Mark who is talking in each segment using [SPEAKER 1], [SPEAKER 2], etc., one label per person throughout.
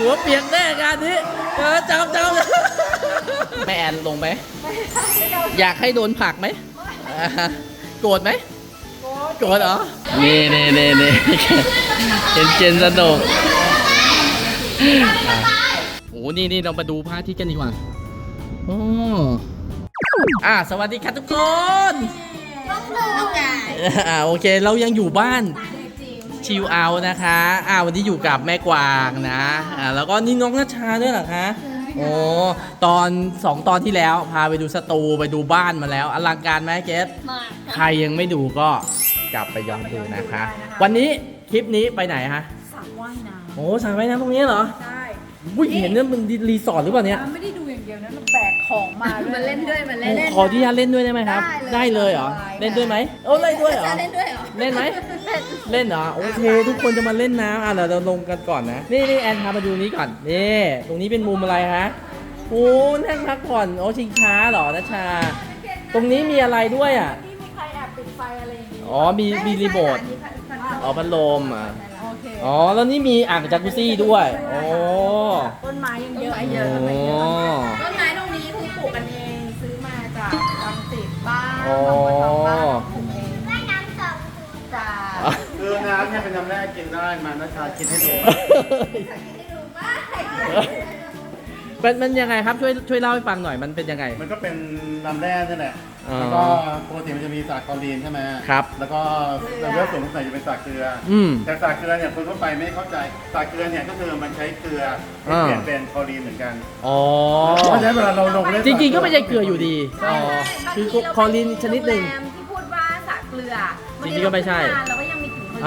[SPEAKER 1] หัวเปียกแน่งานนี้เออจำจำแม่แอนลงไหม อยากให้โดนผลักไหมอ่าโกรธไหม โกรธเหรอ นี่นี่นี่นี่เจนเจนสนุกอะโอ้นี่นี่เรามาดูพระอาทิตย์กันดีกว่าโอ้อ่าสวัสดีครับทุกคน
[SPEAKER 2] น้องกาย
[SPEAKER 1] อ่าโอเค เรายังอยู่บ้าน ชิลเอานะคะอ่าวันนี้อยู่กับแม่กวางนะอ่าแล้วก็นี่น้องนัชชาด้วยเหรอคะโอ้ตอนสองตอนที่แล้วพาไปดูสตูไปดูบ้านมาแล้ว อลังการไหมเกส
[SPEAKER 2] มา
[SPEAKER 1] ใครยังไม่ดูก็กลับไปย้อนดูนะคะ วันนี้คลิปนี้ไปไหนฮะ
[SPEAKER 3] สระว่ายน้
[SPEAKER 1] โอ้สระว่ายน้ำตรงนี้เหรอำ
[SPEAKER 3] ใช่
[SPEAKER 1] อุ้ยเห็นเนี่ยมันรีสอร์ทหรือเปล่าเนี่ย
[SPEAKER 3] ไม่ได้ดูอย่างเดียวนะเราแบก ของมาด้วย
[SPEAKER 2] มาเล่นด้วยมา
[SPEAKER 1] โอ้
[SPEAKER 2] เล่น
[SPEAKER 1] ขอที่ญาตเล่นด้วยได้ไหมครับ ได้เลยเหรอ เล่นด้วยไหมโอ้เล่นด้วยเหรอ
[SPEAKER 2] จะเล่นด้วยเหรอ
[SPEAKER 1] เล่นไหม เล่นเหรอ โอเค ทุกคนจะมาเล่นน้ำอะเดี๋ยวเราลงกันก่อนนะ นี่นี่แอนพามาดูนี้ก่อน นี่ ตรงนี้เป็นมุมอะไรฮะ โอ้นั่งพักผ่อน โอ้ชิงช้าเหรอนัชชา ตรงนี้มีอะไรด้วยอะ
[SPEAKER 3] นี่มีใครแอบปิดไฟอะไรอย่างงี้
[SPEAKER 1] อ๋อ มีมีรีโมทอ๋อพัดลมอะ
[SPEAKER 3] โอเค
[SPEAKER 1] อ๋อ แล้วนี่มีอ่างจากุซี่ด้วย โอ้
[SPEAKER 3] ต้นไม้ยังเยอะ
[SPEAKER 1] โอ้
[SPEAKER 3] เยอะอะไรเยอะ
[SPEAKER 2] บ้าน
[SPEAKER 1] โอ้
[SPEAKER 2] บางบัวทองบ้านปลูกเองว่ายน้ำสองจ้า
[SPEAKER 4] คือน้ำเนี่ยเป็นน้ำแรกกินได้มานะชากินให้ดู
[SPEAKER 1] เป็นมันยังไงครับช่วยช่วยเล่าให้ฟังหน่อยมันเป็นยังไง
[SPEAKER 4] มันก็เป็นน้ำแร่นี่แหละ
[SPEAKER 1] อ๋อ
[SPEAKER 4] แล้วก็ปกติมันจะมีสารคลอรีนใช่ไหม
[SPEAKER 1] ครับ
[SPEAKER 4] แล้วก็น้ำเลือดสูงใส่จะเป็นสารเกลืออ
[SPEAKER 1] อืม
[SPEAKER 4] แต่สารเกลือเนี่ยคนทั่วไปไม่เข้าใจสารเกลือเนี่ยก็คือมันใช้เกลือให้
[SPEAKER 1] อ่า
[SPEAKER 4] เปลี่ยนเป็นคลอรีนเหมือนกัน
[SPEAKER 1] อ๋อ
[SPEAKER 4] เพราะฉะนั้นเวลาเราลงเล่น
[SPEAKER 1] จริงๆ ก็ไม่ใช่เกลืออยู่ดีอ๋อคือคลอรีนชนิดหนึ่ง
[SPEAKER 2] โรงแรมที่พูดว่าสระเกลือ
[SPEAKER 1] จริงๆก็ไม่ใช่
[SPEAKER 2] เราก็ยัง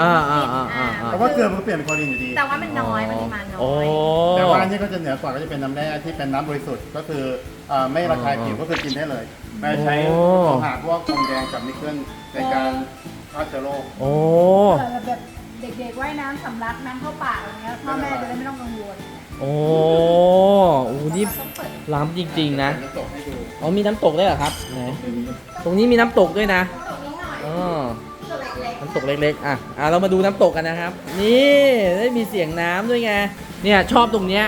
[SPEAKER 2] มีถึง
[SPEAKER 1] อ่าอ่าอ่าอ่า
[SPEAKER 4] แต่ว่าเกลือมันก็เปลี่ยนเป็นคลอรีนอยู่ดี
[SPEAKER 2] แต่ว่ามันน้อยปริมาน้
[SPEAKER 1] โอ้
[SPEAKER 2] อย
[SPEAKER 4] แต่ว่าอันนี้ก็จะเหนือกว่าก็จะเป็นน้ำแร่ที่เป็นน้ำบริสุทธิ์ก็คือเอ่อไม่ระคายผิวก็คือกินได้เลย ไม่ใช้
[SPEAKER 1] โอ้
[SPEAKER 4] โลหะพวกทองแดงกับนิกเกิลในการฆ่าเชื้อโรค
[SPEAKER 1] โอ้
[SPEAKER 3] เออแบบเด็กๆว่ายน้ำสำลักน้ำเข้าปากอะไรเงี้ยพ่อแม่จะได้ไม่ต้องกังวล
[SPEAKER 1] โอ้โอ้นี่ล้ำจริง ๆ นะ
[SPEAKER 4] จะตกให้ดู
[SPEAKER 1] อ๋อมีน้ำตกด้วยเหรอครับไหนตรงนี้มีน้ำตกด้วยนะอ๋อ น้ำตกเล็กๆ อะ อะ เรามาดูน้ำตกกันนะครับ นี่ได้มีเสียงน้ำด้วยไง เนี่ยชอบตรงเนี้ย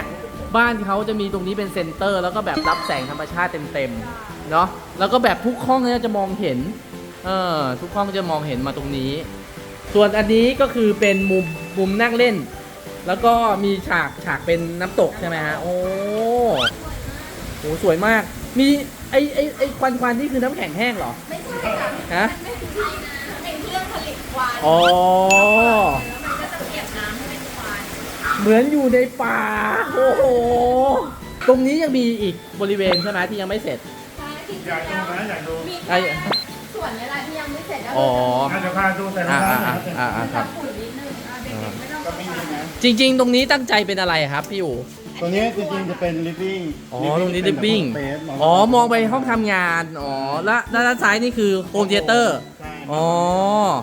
[SPEAKER 1] บ้านเขาจะมีตรงนี้เป็นเซ็นเตอร์ แล้วก็แบบรับแสงธรรมชาติเต็มๆ เนาะ แล้วก็แบบทุกห้องเนี่ยจะมองเห็น เออ ทุกห้องจะมองเห็นมาตรงนี้ ส่วนอันนี้ก็คือเป็นมุมมุมนั่งเล่น แล้วก็มีฉากฉากเป็นน้ำตกใช่ไหมฮะ โอ้โหสวยมาก มีไอไอไอควันควันๆนี่คือน้ำแข็งแห้งเหรอ
[SPEAKER 2] ไม่ใช่ค่ะ
[SPEAKER 1] ฮะ
[SPEAKER 2] ควัน
[SPEAKER 1] อ๋อ
[SPEAKER 2] แล้วมันก็จะเก็บน้ำให้เป็นควัน
[SPEAKER 1] เหมือนอยู่ในป่า โอ้โห ตรงนี้ยังมีอีกบริเวณใช่ไหมที่ยังไม่เสร็จ
[SPEAKER 2] ใช่ที่
[SPEAKER 4] อยากดูนะอยากดู
[SPEAKER 2] มี
[SPEAKER 1] ไอ้
[SPEAKER 2] แค่ส่วนนี้แหละที่ยังไม่เสร็จแล้ว
[SPEAKER 1] อ๋อ
[SPEAKER 4] งั้นเดี๋ยวพาดูแต่ละ
[SPEAKER 1] อ่า
[SPEAKER 4] ร้าน
[SPEAKER 1] อ่า
[SPEAKER 4] นะ
[SPEAKER 1] อ่าอ่าครับ
[SPEAKER 2] ฝุ่นนิดนึงอะเด็กๆไม่ต้อง
[SPEAKER 4] ก็ไม่มีนะ
[SPEAKER 1] จริง ๆ ตรงนี้ตั้งใจเป็นอะไรครับพี่อู๋
[SPEAKER 4] ตรงนี้จริงๆจะเป็น living
[SPEAKER 1] อ๋อ ตรงนี้ลิฟบิ้ง
[SPEAKER 4] เป็นแบบ space
[SPEAKER 1] อ๋อ มองไปห้องทำงาน อ๋อ แล้วแล้วด้านซ้ายนี่คือโฮมเทเตอร์
[SPEAKER 4] ใช่
[SPEAKER 1] อ๋อ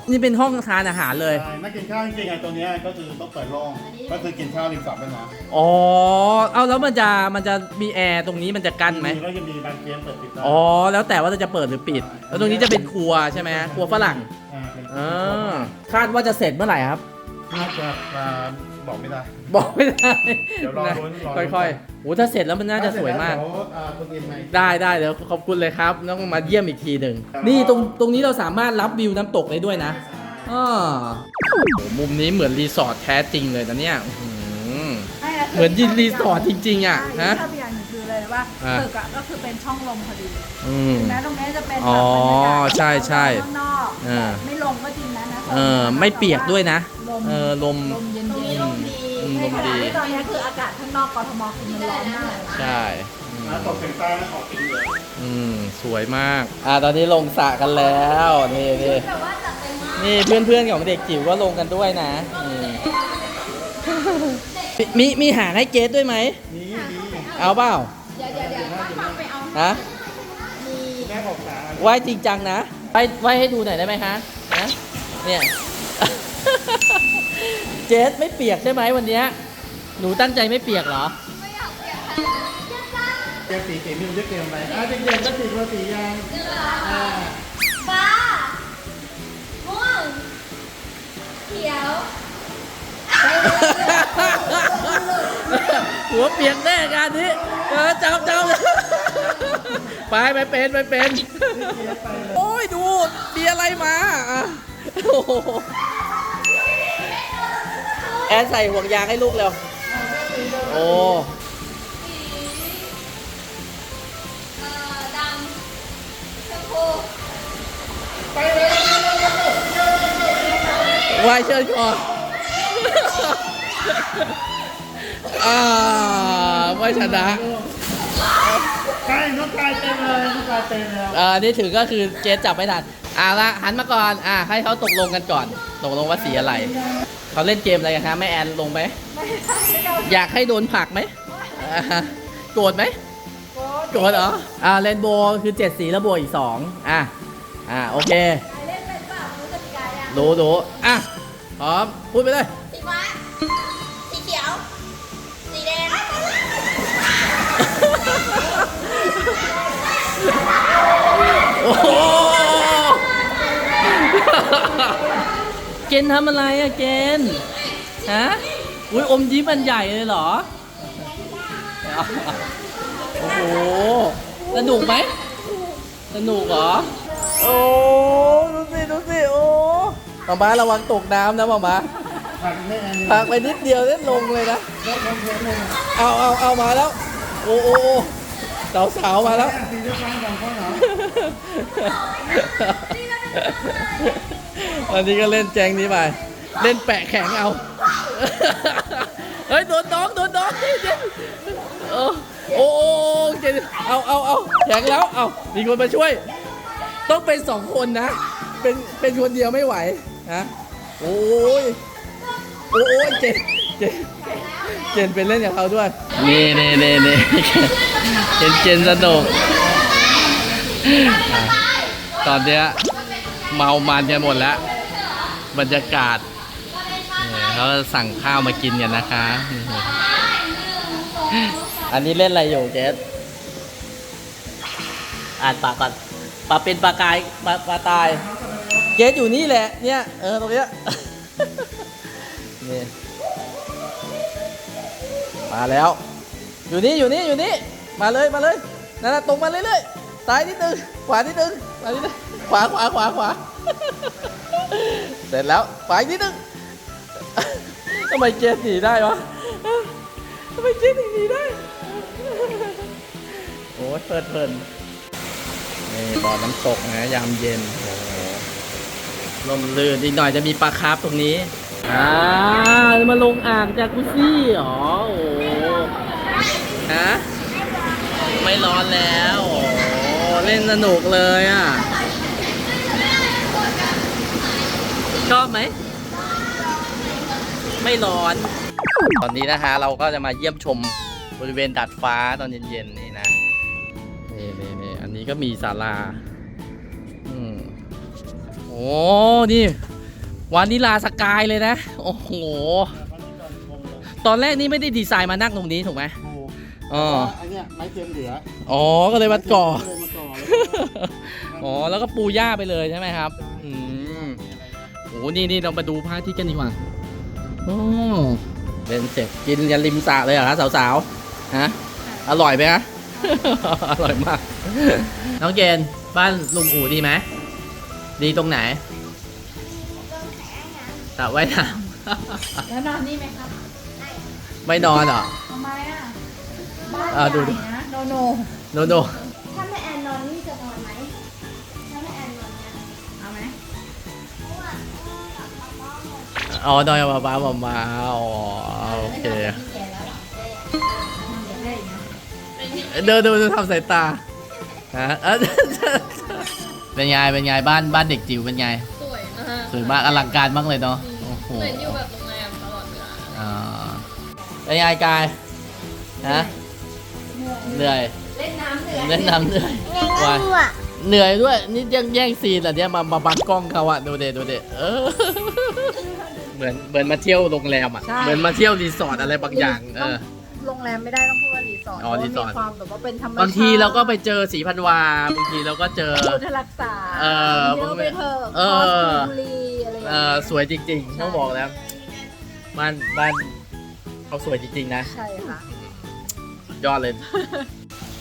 [SPEAKER 1] นี่เป็นห้องทานอาหารเลย
[SPEAKER 4] ใช่นักกินข้าวจริงๆอะตัวเนี้ยก็คือต้องเปิดโล่งก็คือกินข้าวริมสระไปนะ
[SPEAKER 1] อ๋อ เอาแล้วมันจะมันจะมีแอร์ตรงนี้มันจะกั้นไหม
[SPEAKER 4] ก็จะมีบานเกมเปิดปิดได้
[SPEAKER 1] อ๋อ แล้วแต่ว่าเราจะเปิดหรือปิด แล้วตรงนี้จะเป็นครัวใช่ไหมครัวฝรั่ง
[SPEAKER 4] อ่าเป็น
[SPEAKER 1] อ่าคาดว่าจะเสร็จเมื่อไหร่ครับ
[SPEAKER 4] น่าจะอ่าบอกไม่ได้
[SPEAKER 1] บอกไม่ได้
[SPEAKER 4] เดี๋ยวรอ
[SPEAKER 1] นะ
[SPEAKER 4] ลุ้นรอลุ้น
[SPEAKER 1] ค่อยๆโอ้ถ้าเสร็จแล้วมันน่าจะสวยมาก
[SPEAKER 4] เดี๋ยวอ่าคุณอินไหม
[SPEAKER 1] ได้ได้เดี๋ยวขอบคุณเลยครับต้องมาเยี่ยมอีกทีหนึ่ง
[SPEAKER 4] ครับ
[SPEAKER 1] นี่ตรงตรงนี้เราสามารถรับวิวน้ำตกได้ด้วยนะอ่าโอ้โหมุมนี้เหมือนรีสอร์ทแท้จริงเลยนะเนี่ยอื้อหือเหมือนยินรีสอร์ทจริง ๆ อะฮะ
[SPEAKER 3] ชอบอย่างหนึ่งคือเลยว่า
[SPEAKER 1] อะ
[SPEAKER 3] ตึกอะก็คือเป็นช่องลมพอดี
[SPEAKER 1] อืม
[SPEAKER 3] ถึงแม้ตรงนี้จะเป็น
[SPEAKER 1] อ๋
[SPEAKER 3] แบ
[SPEAKER 1] อบ
[SPEAKER 3] รรยากาศ
[SPEAKER 1] ใช่ใช่
[SPEAKER 3] ข้างนอก
[SPEAKER 1] เออ
[SPEAKER 3] ไม่ลงก็จริงนะนะ
[SPEAKER 1] เออไม่เปียกด้วยนะ
[SPEAKER 3] ลม
[SPEAKER 1] เออลม
[SPEAKER 3] ลม
[SPEAKER 2] ลม
[SPEAKER 3] ขณะ
[SPEAKER 1] ดี
[SPEAKER 3] ที่ตอนนี้คืออากาศข้างนอกกทมคือมันร้อนมาก
[SPEAKER 1] ใช่อืม
[SPEAKER 4] น้ำตกเชียงใต้ออกเป็นเหลือง
[SPEAKER 1] อืมสวยมาก อ่าตอนนี้ลงสระกันแล้วนี่นี่
[SPEAKER 2] แต่ว่าจัดเต็มมาก
[SPEAKER 1] นี่เพื่อนเพื่อนๆของเด็กจิ๋วก็ลงกันด้วยนะนี่มีมีหางให้เกสด้วยไหม
[SPEAKER 4] นี่ดี
[SPEAKER 1] เอาเปล่า
[SPEAKER 2] เดี๋ยวเดี๋ยวเดี๋ยวถ้าฟังไปเอา
[SPEAKER 1] ฮะ
[SPEAKER 2] มี
[SPEAKER 4] แม่บอกสา
[SPEAKER 1] ไหว้จริงจังนะไหว้ไหว้ให้ดูหน่อยได้ไหมคะนะเนี่ย เจสไม่เปียกใช่ไหมวันเนี้ยหนูตั้งใจไม่เปียกเหรอ
[SPEAKER 4] เกมสีสีมีมันจะเกมอะไรอะเด็กๆก็สีคนละสียังอ่า
[SPEAKER 2] ฟ้า ม่วง เขียว
[SPEAKER 1] เหัวเปียกแน่งานนี้เออจับจับไปไปเป็นไปเป็น โอ้ยดูมีอะไรมาอะโอ้โหแอนใส่ห่วงยางให้ลูกเร็ว โอ้
[SPEAKER 2] ดำชมพู
[SPEAKER 1] วายเชิญก่อนอ่าไม่ชนะ
[SPEAKER 4] ใช่น้องกายเต็มเลยน้องกายเต็มแล้ว
[SPEAKER 1] อ่านี่ถือก็คือเกสจับไม่ทันอ่าละหันมาก่อน อ่าให้เขาตกลงกันก่อน ตกลงว่าสีอะไร เขาเล่นเกมอะไรกันฮะแม่แอนลงไหมอยากให้โดนผลักไหมอ่าโกรธไหมโกรธเหรอ อ่าเรนโบว์คือ 7 สีแล้วบวกอีก 2 อะ อ่า โอเค
[SPEAKER 2] เล่นเป็นเปล่ารู้กติกายัง
[SPEAKER 1] รู้รู้อะ พร้อม พูดไปเลย
[SPEAKER 2] สีฟ้าสีเขียว สีแดง
[SPEAKER 1] โอ้โหเกณฑ์ทำอะไรอะเกณฑ์ฮะอุ้ยอมยิ้มอันใหญ่เลยเหรอ โอ้โห สนุกไหม สนุกเหรอ โอ้ดูสิดูสิโอ้มามาระวังตกน้ำนะมามา
[SPEAKER 4] ผักไม่แอน
[SPEAKER 1] พักไปนิดเดียวเล่นลงเลยนะ
[SPEAKER 4] ลดลงเทปเลย
[SPEAKER 1] เอาเอาเอามาแล้ว โอ้โอ้สาวสาวๆมาแล้ว
[SPEAKER 4] สีเดียวกันสองคนเหรอ
[SPEAKER 1] วันนี้ก็เล่นแจงนี้ไป เล่นแปะแข็งเอา เฮ้ย โดนน้อง โดนน้องเจนโอ้โอ้เจนเอาเอาเอาแข็งแล้ว เอามีคนมาช่วย ต้องเป็นสองคนนะ เป็นเป็นคนเดียวไม่ไหวนะโอ้ยโอ้ยเจนเจนเจนเป็นเล่นกับเขาด้วย นี่นี่นี่นี่เจนเจนสนุกตอนเนี้ยเมามันกันหมดแล้ว บรรยากาศเขาสั่งข้าวมากินกันนะคะ อันนี้เล่นอะไรอยู่เจสอ่านปากก่อนปลาเป็นปลากายปลาปลาตาย เจสอยู่นี่แหละ เนี่ย เออตรงเนี้ยนี่มาแล้ว อยู่นี่อยู่นี่อยู่นี่ มาเลยมาเลยนั่นนะตรงมาเรื่อยๆซ้ายนิดนึงขวานิดนึงมานิดนึงขวาขวาขวาขวา สร็จแล้วขวาอีกนิดนึงทำไมเจสหนีได้วะทำไมเจสถึงหนีได้โอ้ยเพลิดเพลินนี่บ่อน้ำตกนะยามเย็นโอ้โหลมลื่นอีกหน่อยจะมีปลาคาร์ฟตรงนี้อ่ามาลงอ่างจากกุซี่เหรอโอ้โหฮะไม่ร้อนแล้ว โอ้โหเล่นสนุกเลยอะ ชอบไหม ไม่ร้อน ตอนนี้นะคะเราก็จะมาเยี่ยมชมบริเวณดัดฟ้าตอนเย็นๆนี่นะนี่นี่นี่อันนี้ก็มีศาลาอืมโอ้นี่วานิลาสกายเลยนะ โอ้โห ตอนแรกนี่ไม่ได้ดีไซน์มานั่งตรงนี้ถูกไหม
[SPEAKER 4] ถูก
[SPEAKER 1] อ๋อ
[SPEAKER 4] อันเนี้ยไม้เทียมเหลือ
[SPEAKER 1] อ๋อ ก็เลยมาก่อ
[SPEAKER 4] ก็เลยมาก่อแล้ว
[SPEAKER 1] อ๋อ แล้วก็ปูหญ้าไปเลยใช่ไหมครับ อืมโอ้นี่นี่เรามาดูพระอาทิตย์กันดีกว่าโอ้เล่นเสร็จกินยันริมสระเลยเหรอฮะสาวๆฮะอร่อยไหมฮะ อร่อยมาก น้องเกณฑ์บ้านลุงอู่ดีไหมดีตรงไหนสระว่ายน้
[SPEAKER 3] แล้วนอนนี่ไหมครับำ
[SPEAKER 1] ไม่นอนเหรอ
[SPEAKER 3] ทำไมอะ บ้าน
[SPEAKER 1] อ่าดู
[SPEAKER 3] ให
[SPEAKER 1] ดู
[SPEAKER 3] ญ่นะโนโน
[SPEAKER 1] โนโน
[SPEAKER 2] ถ้าแม่
[SPEAKER 1] อ๋อนอนกับป๊าป๊ามามาอ๋อโอเค
[SPEAKER 2] พี่แกแล้วเหรอ
[SPEAKER 3] อยากได้อีกนะ
[SPEAKER 1] เดินเดินดูทำสายตาฮะเอ้ยเป็นไงเป็นไงบ้านบ้านเด็กจิ๋วเป็นไง
[SPEAKER 5] สวยมาก
[SPEAKER 1] สวยมากอลังการมากเลยเนาะโอ้โห
[SPEAKER 5] เหมือนอยู่แบบโรงแรมตลอดเวลา
[SPEAKER 1] อ่าเป็นไงกายฮะเหนื่อย
[SPEAKER 2] เล่นน้ำเหนื่อย
[SPEAKER 1] เล่นน้ำเหนื่อยว่ะเหนื่อยด้วยนี่ยังแย่งซีนอะเนี่ยมามาบังกล้องเขาอะดูเดดูเดเออ เหมือนเหมือนมาเที่ยวโรงแรมอะ
[SPEAKER 3] ใช่
[SPEAKER 1] เหมือนมาเที่ยวรีสอร์ทอะไรบางอย่าง เออ
[SPEAKER 3] โรงแรมไม่ได้ต้องพูดว่ารีสอร์ท
[SPEAKER 1] อ๋อ
[SPEAKER 3] เพาะว่า
[SPEAKER 1] รีสอร์ท
[SPEAKER 3] มีความแบบว่าเป็นธรรมชาติ
[SPEAKER 1] บางทีเราก็ไปเจอสีพันวา บางทีเราก็เจอ
[SPEAKER 3] พุทธรักษา
[SPEAKER 1] เออ
[SPEAKER 3] เที่ยวไปเถอะ
[SPEAKER 1] เอ
[SPEAKER 3] ค
[SPEAKER 1] อ
[SPEAKER 3] อสบุรีอะไรอย่าง
[SPEAKER 1] เอ
[SPEAKER 3] เงี้
[SPEAKER 1] อยสวยจริงๆต้องบอกแล้วบ้านบ้านเขาสวยจริง ๆ นะ
[SPEAKER 3] ใช่ค่ะ
[SPEAKER 1] ยอดเลย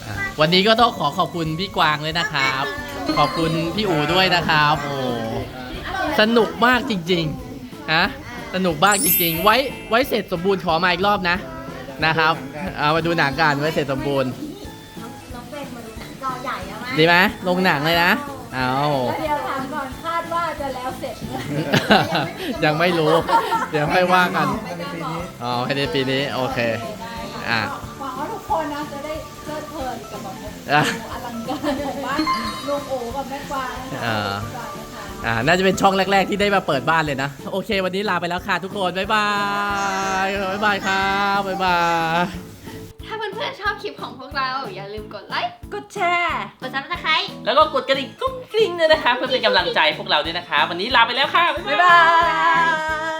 [SPEAKER 1] อะวันนี้ก็ต้องขอขอบคุณพี่กวางเลยนะครับ ขอบคุณพี่อูด้วยนะครับ โอ้สนุกมากจริง ๆ ฮะสนุกมากจริงๆ ไว้ไว้เสร็จสมบูรณ์ขอมาอีกรอบนะนะครับเอามาดูหนังกันไว้เสร็จสมบูรณ์
[SPEAKER 2] น้องเป็นมาดูหนังจอใหญ่แล้วไหม
[SPEAKER 1] ดีไหมลงหนังเลยนะเอา
[SPEAKER 3] แล้วเดี๋ยวถามก่อนคาดว่าจะแล้วเสร็จเมื่อ
[SPEAKER 1] ยังไม่รู้ เดี๋ยวค่อยว่ากัน
[SPEAKER 3] ไม่ได้บอก
[SPEAKER 1] อ๋อภายในปีนี้โอเคอะ
[SPEAKER 3] หวังว่าทุกคนนะจะได้เพลิดเพลินกับแบบ
[SPEAKER 1] อะ
[SPEAKER 3] อลังการของบ้านลุงโอกับแม่กวางนะคะ
[SPEAKER 1] อ่า
[SPEAKER 3] ฝากนะคะ
[SPEAKER 1] อ่า น่าจะเป็นช่องแรก ๆ ที่ได้มาเปิดบ้านเลยนะ โอเค วันนี้ลาไปแล้วค่ะทุกคน บ๊ายบาย บ๊ายบายครับบ๊ายบาย
[SPEAKER 5] ถ้าเพื่อนๆชอบคลิปของพวกเรา อย่าลืมกดไลค์
[SPEAKER 2] กดแชร์
[SPEAKER 5] กดซับสไครต์
[SPEAKER 1] แล้วก็กดกระดิ่งกุ้งกริ้งด้วยนะคะ เพื่อเป็นกำลังใจพวกเราด้วยนะคะ วันนี้ลาไปแล้วค่ะ บ๊าย
[SPEAKER 2] บ๊าย
[SPEAKER 1] บา
[SPEAKER 2] บาย ย